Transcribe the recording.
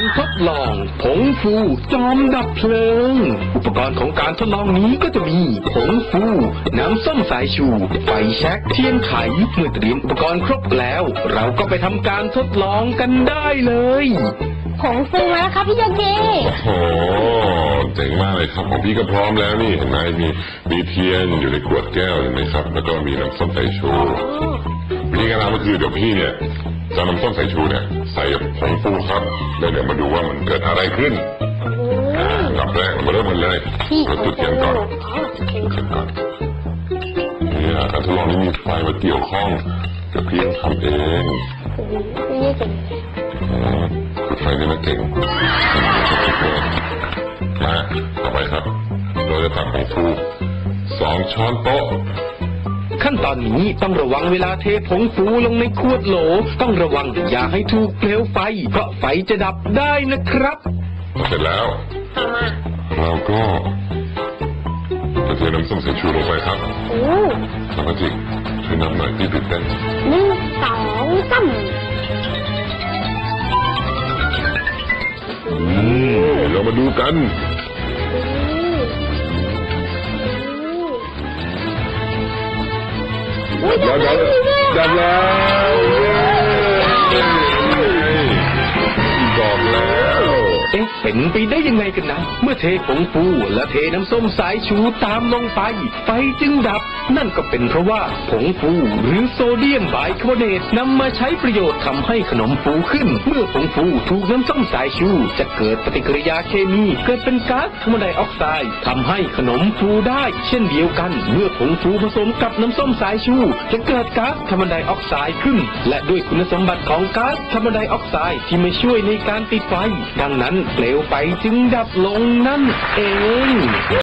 การทดลองผงฟูจอมดับเพลิง อุปกรณ์ของการทดลองนี้ก็จะมีผงฟู น้ำส้มสายชู ไฟแช็กเทียนไขเมื่อเตรียมอุปกรณ์ครบแล้ว เราก็ไปทำการทดลองกันได้เลยผงฟูมาแล้วครับพี่โยเกโอ้โหเจ๋งมากเลยครับของพี่ก็พร้อมแล้วนี่เห็นไหมมีมีเทียนอยู่ในขวดแก้วเห็นไหมครับ แล้วก็มีน้ำส้มสายชู วิธีการทำก็คือเดี๋ยวพี่เนี่ยจะนำส้มสายชูเนี่ยใส่ผงฟูครับแล้วเดี๋ยวมาดูว่ามันเกิดอะไรขึ้นอ่าอันดับแรกเรามาเริ่มกันเลยเราจุดเทียนก่อนอ๋อเทียนก่อนจุดก่อนนี่นะการทดลองนี้มีไฟมาเกี่ยวข้องเดี๋ยวพี่ต้องทำเองนี่เป็นอืมจุดไฟนี่นเก่งมาต่อไปครับ เราจะตักผงฟูสองช้อนโต๊ะ ขั้นตอนนี้ต้องระวังเวลาเทผงฟูลงในขวดโหล ต้องระวังอย่าให้ถูกเปลวไฟ เพราะไฟจะดับได้นะครับ เสร็จแล้วต่อมาเราก็จะเทน้ำส้มสายชูลงไปครับโอ้แล้วก็จิกช่วยน้ำหน่อยที่ตื่นเต้นหนึ่งสองสามอืมเรามาดูกัน อุ้ยดับแล้วดับแล้วบอกแล้วเอ๊ะ เป็นไปได้ยังไงกันนะ เมื่อเทผงฟูและเทน้ำส้มสายชูตามลงไป ไฟจึงดับ นั่นก็เป็นเพราะว่าผงฟูหรือโซเดียมไบคาร์บอเนตนำมาใช้ประโยชน์ทำให้ขนมฟูขึ้น เมื่อผงฟูถูกน้ำส้มสายชู จะเกิดปฏิกิริยาเคมีเกิดเป็นก๊าซคาร์บอนไดออกไซด์ทำให้ขนมฟูได้ เช่นเดียวกัน เมื่อผงฟูผสมกับน้ำส้มสายชู จะเกิดก๊าซคาร์บอนไดออกไซด์ขึ้น และด้วยคุณสมบัติของก๊าซคาร์บอนไดออกไซด์ที่มาช่วยในการติดไฟ ดังนั้นเปลวไปจึงดับลงนั่นเอง